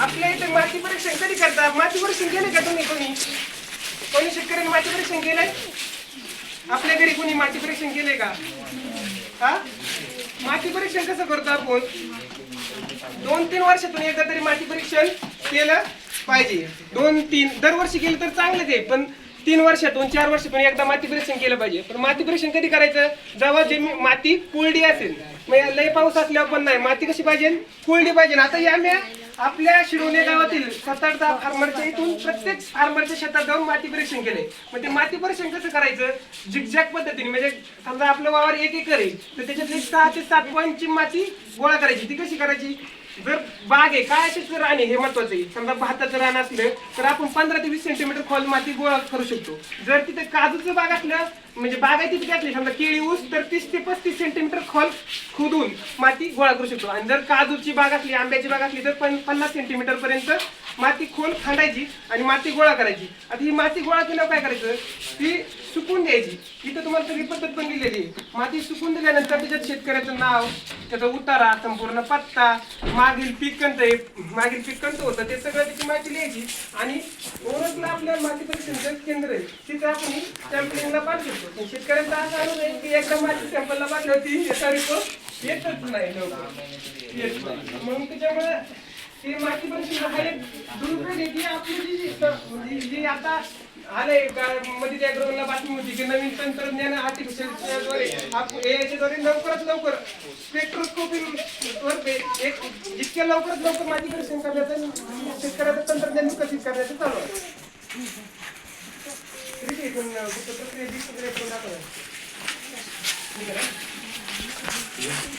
आपल्या इथे माती परीक्षण कधी करतात माती परीक्षण केलं का तुम्ही कोणी? कोणी शेतकऱ्यांनी माती परीक्षण केलंय आपल्या घरी कोणी माती परीक्षण केले का? हा? माती परीक्षण कसं करतो आपण? दोन तीन वर्षातून एकदा तरी माती परीक्षण केलं पाहिजे. दोन तीन दरवर्षी केलं तर चांगलंच आहे पण तीन वर्षातून चार वर्षातून एकदा माती परीक्षण केलं पाहिजे. पण माती परीक्षण कधी करायचं? जेव्हा जे माती कोरडी असेल. मग लय पाऊस असल्यावर पण नाही. माती कशी पाहिजे? कोरडी पाहिजे. आता या म्या आपल्या शिरोणे गावातील सात फार्मरच्या इथून प्रत्येक फार्मरच्या शेतात जाऊन माती परीक्षण केले. मग ते माती परीक्षण कसं करायचं? झिकझॅक पद्धतीने. म्हणजे समजा आपलं वावर एक एकर आहे तर त्याच्यात एक सहा ते सात पॉईंटची माती गोळा करायची. ती कशी करायची? जर बाग आहे काय असेच रान आहे हे महत्वाचं आहे. समजा भाताचं रान असलं तर आपण पंधरा ते वीस सेंटीमीटर खोल माती गोळा करू शकतो. जर तिथे काजूचं बाग असलं म्हणजे बागायती पिके असली समजा केळी ऊस तर तीस ते पस्तीस सेंटीमीटर खोल खोदून माती गोळा करू शकतो. आणि जर काजूची बाग असली आंब्याची बाग असली तर पण पन्नास सेंटीमीटर पर्यंत माती खोल खांडायची आणि माती गोळा करायची. आता ही माती गोळा केल्यावर काय करायचं? ती सुकून द्यायची इथं तुम्हाला सगळी पद्धत पण दिलेली आहे. माती सुकून दिल्यानंतर त्याच्यात शेतकऱ्याचं नाव त्याचा उतारा संपूर्ण पत्ता मागील पीक कोणतं आहे मागील पीक कोणतं होतं ते सगळं त्याची माहिती लिहायची. आणि ओळखला आपल्या माती परीक्षण केंद्र आहे. तिथं आपण सॅम्पलिंगला पाठवू शकतो. शेतकऱ्यांचा असा अनुभव आहे की एकदा माती सॅम्पलला पाठवली होती याचा रिपोर्ट येतच नाही येत नाही. म्हणून त्याच्यामुळे ते माती परीक्षण हा एक दुरुपयोग आपली जी जी- म्हणजे जी आता आलंय का मध्ये त्या ग्रहणला बातमी होती की नवीन तंत्रज्ञान आर्टिफिशियलद्वारे याच्याद्वारे लवकरात लवकर स्पेक्ट्रोस्कोपी वर ते एक जितक्या लवकरात लवकर माती परीक्षण करण्याचं शेतकऱ्याचं तंत्रज्ञान विकसित करण्याचं चालू आहे. ठीक आहे पण प्रक्रिया